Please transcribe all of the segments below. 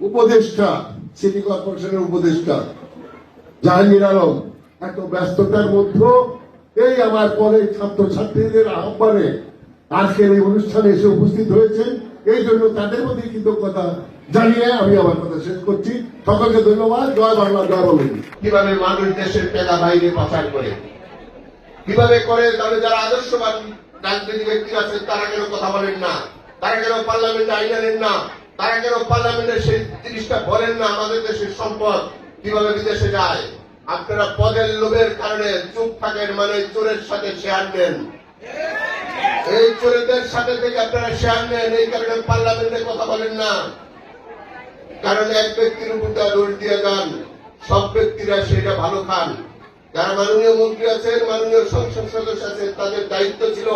উপদেষ্টা সিটি কর্পোরেশনের উপদেষ্টা, জাহাঙ্গীর আলম, এত ব্যস্ততার মধ্যে এই আমার পরে ছাত্রছাত্রীদের আহ্বানে আজকের এই অনুষ্ঠানে এসে উপস্থিত হয়েছেন। এই জন্য তাদের প্রতি কৃতজ্ঞতা জানিয়ে আমি আমার কথা শেষ করছি। সকলকে ধন্যবাদ। জয় বাংলা, জয় বলেন কীভাবে মানুষ দেশের টাকা বাইরে পাচার করে? কীভাবে করে? তাহলে যারা আদর্শবান রাজনীতি ব্যক্তি আছেন, তারা কেন কথা বলেন না? তারা কেন পার্লামেন্টে আইন আনেন না? তারা কেন পার্লামেন্টে সেই জিনিসটা বলেন না, আমাদের দেশের সম্পদ কীভাবে বিদেশে যায়? আপনারা পদের লোভের কারণে চুপ থাকেন মানে চোরের সাথে শেয়ার নেন। এই চোরেদের সাথে থেকে আপনারা শেয়ার নেন, এই কারণে পার্লামেন্টে কথা বলেন না। কারণ এক ব্যক্তির উপর তার দোষ দিয়ে যান, সব ব্যক্তিরা সেটা ভালো খান। যারা মাননীয় মন্ত্রী আছেন, মাননীয় সংসদ সদস্য আছেন, তাদের দায়িত্ব ছিল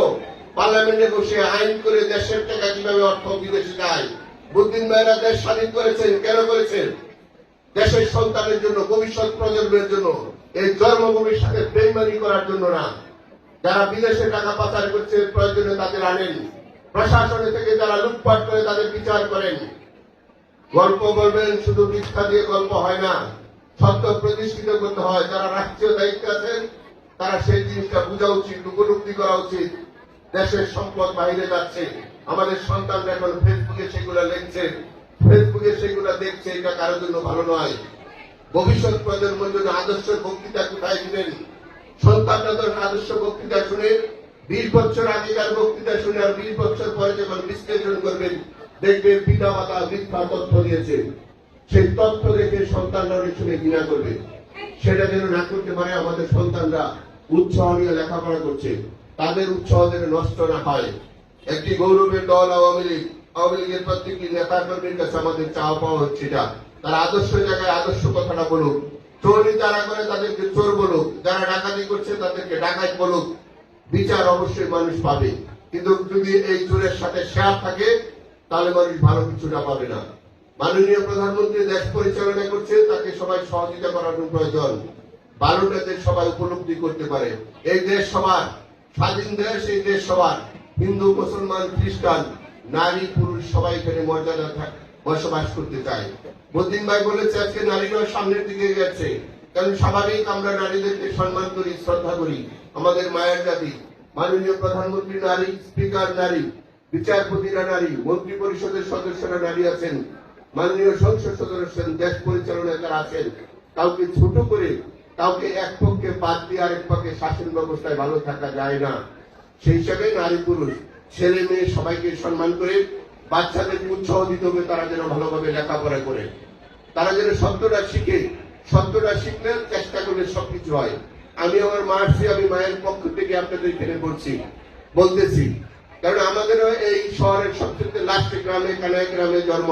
পার্লামেন্টে বসে আইন করে দেশের টাকা কীভাবে অর্থ বিদেশে যায়। বুদ্দিন ভাইরা দেশ স্বাধীন করেছেন, কেন করেছেন? দেশের সন্তানের জন্য, ভবিষ্যৎ প্রজন্মের জন্য, এই জন্মভূমির সাথে বেইমানি করার জন্য না। যারা বিদেশে টাকা পাচার করছে, প্রয়োজনে তাদের আনেন। প্রশাসনে থেকে যারা লুটপাট করে, তাদের বিচার করেন। গল্প বলবেন, শুধু মিথ্যা দিয়ে গল্প হয় না। সত্য প্রতিষ্ঠিত করতে হয়। যারা রাষ্ট্রীয় দায়িত্বে আছেন, তারা সেই জিনিসটা বোঝা উচিত, উপলব্ধি করা উচিত। দেশের সম্পদ বাইরে যাচ্ছে, আমাদের সন্তানরা এখন ফেসবুকে সেগুলো লিখছে, ফেসবুকে সেগুলো দেখছে, এটা কারোর জন্য ভালো নয়। ভবিষ্যৎ প্রজন্মের জন্য আদর্শ বক্তৃতা কোথায় দিবেন? সন্তানরা তো আদর্শ বক্তৃতা শুনে, বিশ বছর আগেকার বক্তৃতা শুনে আর বিশ বছর পরে যখন বিশ্লেষণ করবেন, দেখবেন পিতা মাতা মিথ্যা তথ্য দিয়েছে। সেই তথ্য দেখে সন্তানরা অনেক সময় ঘৃণা করবে। সেটা যেন না করতে পারে, আমাদের সন্তানরা উৎসাহ নিয়ে লেখাপড়া করছে। তাদের উৎসাহ যেন নষ্ট না হয়। একটি গৌরবের দল আওয়ামী লীগ, আওয়ামী লীগের প্রত্যেকটি নেতা কর্মীর কাছে আমাদের চাওয়া পাওয়া হচ্ছে এটা। তারা আদর্শ জায়গায় আদর্শ কথাটা বলুক। চোরি যারা করে তাদেরকে চোর বলুক। যারা ডাকাতি করছে তাদেরকে ডাকাত বলুক। বিচার অবশ্যই মানুষ পাবে। কিন্তু যদি এই চোরের সাথে শেয়ার থাকে, তাহলে মানুষ ভালো কিছুটা পাবে না। মাননীয় প্রধানমন্ত্রী দেশ পরিচালনা করছে, তাকে সবাই সহযোগিতা করার প্রয়োজন। বারোটা দেশ সবাই উপলব্ধি করতে পারে। এই দেশ সবার স্বাধীন দেশ এই দেশ সবার হিন্দু, মুসলমান, খ্রিস্টান, নারী, পুরুষ সবাই এখানে মর্যাদা বসবাস করতে চায়। বদিন ভাই বলেছে, আজকে নারীরাও সামনের দিকে গেছে। কারণ স্বাভাবিক আমরা নারীদেরকে সম্মান করি, শ্রদ্ধা করি। আমাদের মায়ের জাতি, মাননীয় প্রধানমন্ত্রী নারী, স্পিকার নারী, বিচারপতিরা নারী মন্ত্রী পরিষদের সদস্যরা নারী আছেন। মাননীয় সংসদ সদস্য, দেশ পরিচালনায় যারা আছেন। কাউকে ছোট করে কাউকে এক পক্ষে বাদ দিয়ে আরেক পক্ষে শাসন ব্যবস্থায় ভালো থাকা যায় না। সেই হিসাবে নারী পুরুষ, ছেলে মেয়ে সবাইকে সম্মান করে বাচ্চাদের উৎসাহ দিতে হবে, তারা যেন ভালোভাবে লেখাপড়া করে। তারা যেন সত্যটা শিখে সত্যটা শিখলে চেষ্টা করলে সবকিছু হয়। আমি আমার মার্সি আমি মায়ের পক্ষ থেকে আপনাদের এখানে বলছি, বলতেছি, কারণ আমাদেরও এই শহরের সবচেয়ে লাস্ট গ্রামে কানাই গ্রামে জন্ম।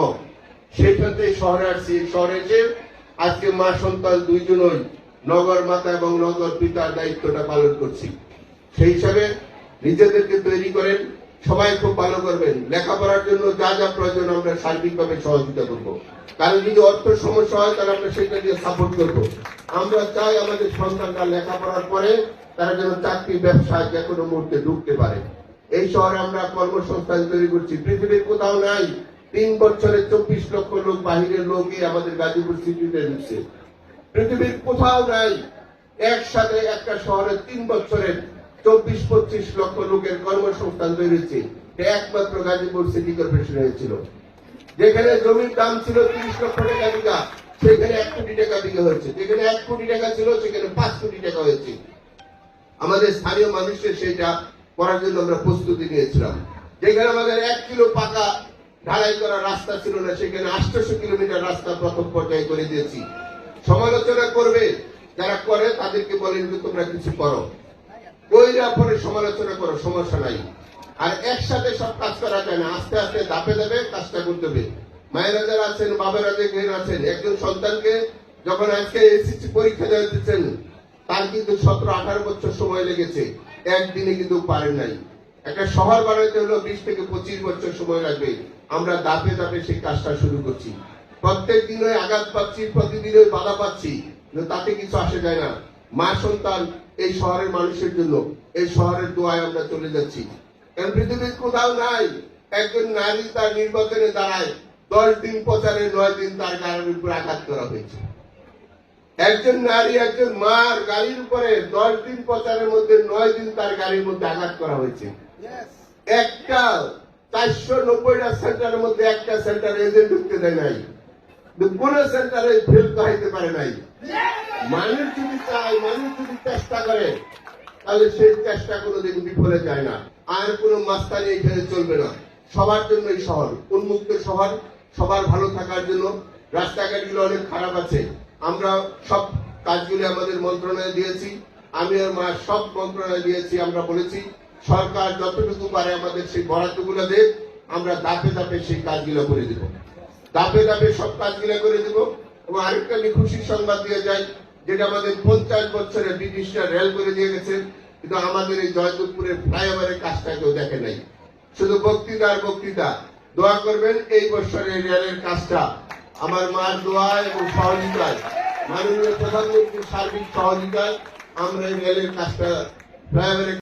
সেইখানে শহরে আসছি। শহরে যে আজকে মা সন্তান দুইজনই নগর মাতা এবং নগর পিতার দায়িত্বটা পালন করছি। সেই হিসাবে নিজেদেরকে তৈরি করেন, সবাই খুব ভালো করবেন। লেখাপড়ার জন্য যা যা প্রয়োজন আমরা সার্বিকভাবে সহযোগিতা করব। কারণ যদি অর্থ সমস্যা হয়, তাহলে আমরা সেটা দিয়ে সাপোর্ট করব। আমরা চাই আমাদের সন্তানরা লেখাপড়ার পরে তারা যেন চাকরি, ব্যবসায় যে কোনো মুহূর্তে ঢুকতে পারে। এই শহরে আমরা কর্মসংস্থান তৈরি করছি। পৃথিবীর কোথাও নাই। তিন বছরে চব্বিশ লক্ষ লোক, বাহিরের লোকই আমাদের গাজীপুর সিটিতে ঢুকছে। পৃথিবীর কোথাও নাই। একসাথে একটা শহরে তিন বছরের চব্বিশ, পঁচিশ লক্ষ লোকের কর্মসংস্থান হচ্ছে একমাত্র গাজীপুর সিটি কর্পোরেশন হয়েছিল। যেখানে জমির দাম ছিল তিরিশ লক্ষ টাকা বিঘা, সেখানে এক কোটি টাকা বিঘা হয়েছে। যেখানে এক কোটি টাকা ছিল, সেখানে পাঁচ কোটি টাকা হয়েছে। আমাদের স্থানীয় মানুষের সেটা করার জন্য আমরা প্রস্তুতি নিয়েছিলাম। যেখানে আমাদের এক কিলো পাকা ঢালাই করা রাস্তা ছিল না, সেখানে আটশোশো কিলোমিটার রাস্তা প্রথম পর্যায়ে করে দিয়েছি। সমালোচনা করবে, যারা করে তাদেরকে বলেন যে তোমরা কিছু করো। কইরা পরে সমালোচনা করো, সমস্যা নাই। আর একসাথে সব কাজ করা যায় না, আস্তে আস্তে দাপে দাপে কাজটা করতে হবে। মায়েরা যারা আছেন, বাবারা যে ঘের আছেন, একজন সন্তানকে যখন আজকে এসএসসি পরীক্ষা দেওয়া দিচ্ছেন, তার কিন্তু সতেরো, আঠারো বছর সময় লেগেছে। একদিনে কিন্তু পারেন নাই। একটা শহর বানাইতে হলো বিশ থেকে পঁচিশ বছর সময় লাগবে। আমরা দাপে দাপে সেই কাজটা শুরু করছি। প্রত্যেক দিনে আঘাত পাচ্ছি প্রতিদিনে বাধা পাচ্ছি তাতে কিছু আসে যায় না। মা সন্তান এই শহরের মানুষের জন্য এই শহরের দোয়ায় আমরা চলে যাচ্ছি। কারণ পৃথিবীর কোথাও নাই একজন নারী তার নির্বাচনে দাঁড়ায় দশ দিন প্রচারে নয় দিন তার গাড়ির উপর আঘাত করা হয়েছে। একজন নারী একজন মার গাড়ির উপরে দশ দিন প্রচারের মধ্যে নয় দিন তার গাড়ির মধ্যে আঘাত করা হয়েছে। একটা চারশো নব্বইটা সেন্টারের মধ্যে একটা সেন্টার এজেন্ট ঢুকতে দেয় নাই। কোন সেন্টারে ফেল করাইতে পারে নাই। মানুষ যদি চায়, মানুষ যদি চেষ্টা করে, তাহলে সেই চেষ্টা কোনোদিন বিফলে যায় না। আর কোনো মাস্তানি এখানে চলবে না। সবার জন্য এই শহর। উন্মুক্ত শহর, সবার ভালো থাকার জন্য রাস্তাঘাটগুলো অনেক খারাপ আছে। আমরা সব কাজগুলি আমাদের মন্ত্রণালয়ে দিয়েছি। আমি আর মা সব মন্ত্রণালয়ে দিয়েছি, আমরা বলেছি, সরকার যতটুকু পারে আমাদের সেই বরাদ্দগুলো দেখ আমরা দাপে দাপে সেই কাজগুলো করে দেব। দাপে দাপে সব কাজগুলো করে দেব। এবং আরেকটা আমি খুশির সংবাদ দিয়ে যাই, যেটা আমাদের পঞ্চাশ বছরে ব্রিটিশরা রেল করে দিয়ে গেছে, কিন্তু আমাদের এই জয়দেবপুরের ফ্লাইওভারের কাজটা কেউ দেখে নাই। শুধু বক্তৃতা আর বক্তৃতা। দোয়া করবেন, এই বছরের রেলের কাজটা আমার মার দোয়া এবং সহযোগিতায়, মাননীয় প্রধানমন্ত্রীর সার্বিক সহযোগিতায় আমরা এই রেলের কাজটা ফ্লাইওভারের